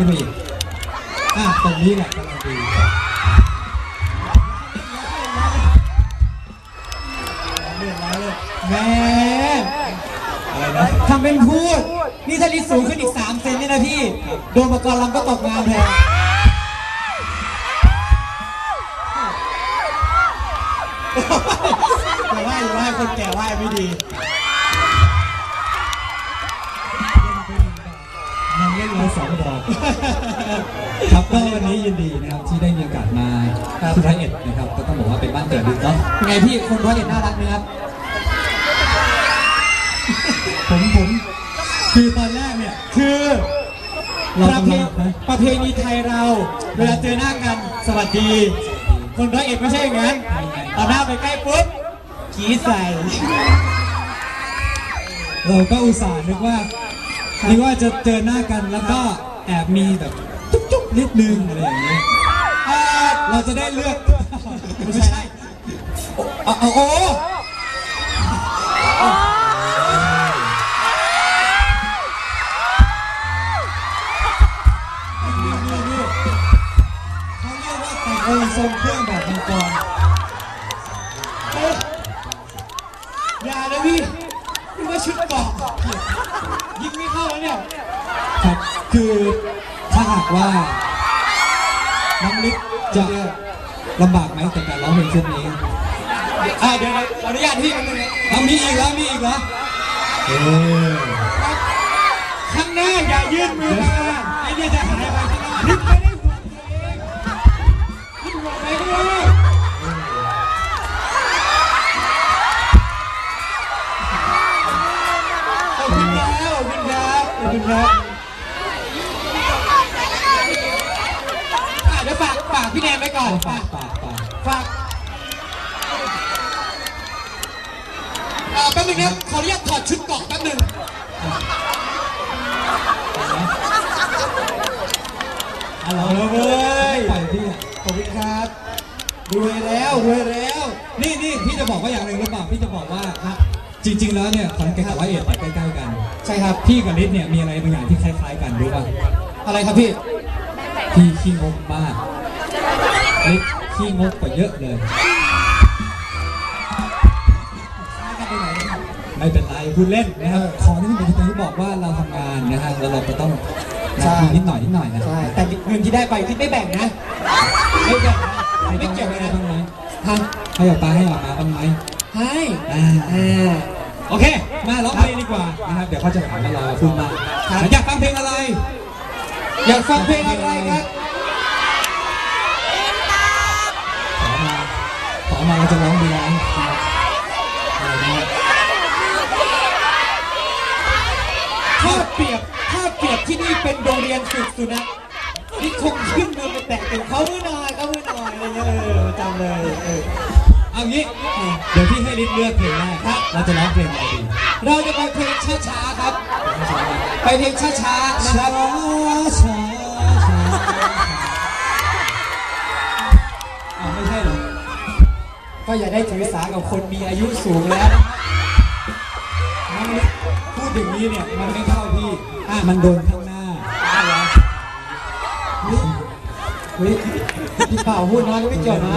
ขึ้นมาอีกอะตรงนี้แหละกำลังดีแม่อะไรนะทำเป็นพูด นี่ถ้าลิสูงขึ้นอีก 3 เซนเนี่ยนะพี่ โดนประกรลำก็ตกงานแทน ครับก็วันนี้ยินดีนะครับที่ได้มีโอกาสมาที่ร้อยเอ็ดนะครับ ก็ต้องบอกว่าเป็นบ้านเกิดดินเนาะเป็นไงพี่คนร้อยเอ็ดน่ารักไหมครับ ผมผมคือตอนแรกเนี่ยคือเราประเพกำลังนะประเพณีไทยเรา เวลาเจอหน้ากันสวัสดี คนร้อยเอ็ดไม่ใช่อย่างนั้นตอนหน้าไปใกล้ปุ๊บกรีดใส่ เราก็อุตส่าห์นึกว่านึกว่าจะเจอหน้ากันแล้วก็ แอบมีแบบจุ๊บจุ๊บนิดนึงอะไรอย่างเงี้ยเอ่อเราจะได้เลือกไม่ใช่โอ้โอ้โอ้เขาเรียกว่าแต่งองค์ทรงเครื่องแบบมังกรอย่าเลยพี่นี่ว่าชุดเกราะยิงไม่เข้าแล้วเนี่ยครับ คือถ้าหากว่าน้องลิศจะลำบากไหมกับการร้องเพลงชุดนี้อ่าเดี๋ยวเราขออนุญาตพี่แป๊บนึงนะเอามีอีกแล้วมีอีกแล้วเออข้างหน้าอย่ายื่นมือมา พี่แนนไว้ก่อนฝาปากกปากปากฝากอ่าแป๊บนึงนะขออนุญาตถอดชุดเกราะแป๊บนึงเอาเอาละละเว้ยปล่อยพี่อะขอบคุณครับรวยแล้วรวยแล้ว นี่นี่พี่จะบอกว่าอย่างหนึ่งหรือเปล่าพี่จะบอกว่าจริง ๆ แล้วเนี่ยขอนแก่นกับร้อยเอ็ดใกล้ๆกัน ใช่ครับพี่กับลิศเนี่ยมีอะไรบางอย่างที่คล้ายๆกันรู้ป่ะอะไรครับพี่พี่ขี้งกมาก ลิศขี้งกกว่าเยอะเลยไม่เป็นไรพูดเล่นนะครับขอที่เป็นที่บอกว่าเราทำงานนะฮะแล้วเราก็ต้องใช่มีนิดหน่อยนิดหน่อยนะใช่แต่เงินที่ได้ไปที่ไม่แบ่งนะ ไม่แบ่งนะไม่เกี่ยวกันให้นะบ้างไหมฮะให้ออกตาให้ออกมาบ้างไหมให้อ่าอ่า โอเค มาร้องเพลงดีกว่านะครับเดี๋ยวเขาจะถามว่าเราพูดมากครับ อยากฟังเพลงอะไร อยากฟังเพลงอะไรครับ ขอมาขอ มาเราจะร้องดีไหมอะไรนะถ้าเปรียบถ้าเปรียบที่นี่เป็นโรงเรียนฝึกสุนัขนี่คงขึ้นมือไปแตะถึงเขามือหน่อยเขามือหน่อยอะไรเงี้ยเออจำเลยเออเอางี้เดี๋ยวพี่ให้ลิศเลือกเพลงแรกครับเราจะร้องเพลงอะไรดีเราจะไปเพลงช้าๆครับ ไปเพลงช้าๆนะคช้ารับช้าช้า ก็อย่าได้ถือสากับคนมีอายุสูงแล้วนะพูดอย่างนี้เนี่ยมันไม่เข้าพี่อะมันโดนข้างหน้าเฮ้ยพี่เป่าพูดน้อยก็ไม่เกี่ยวนะ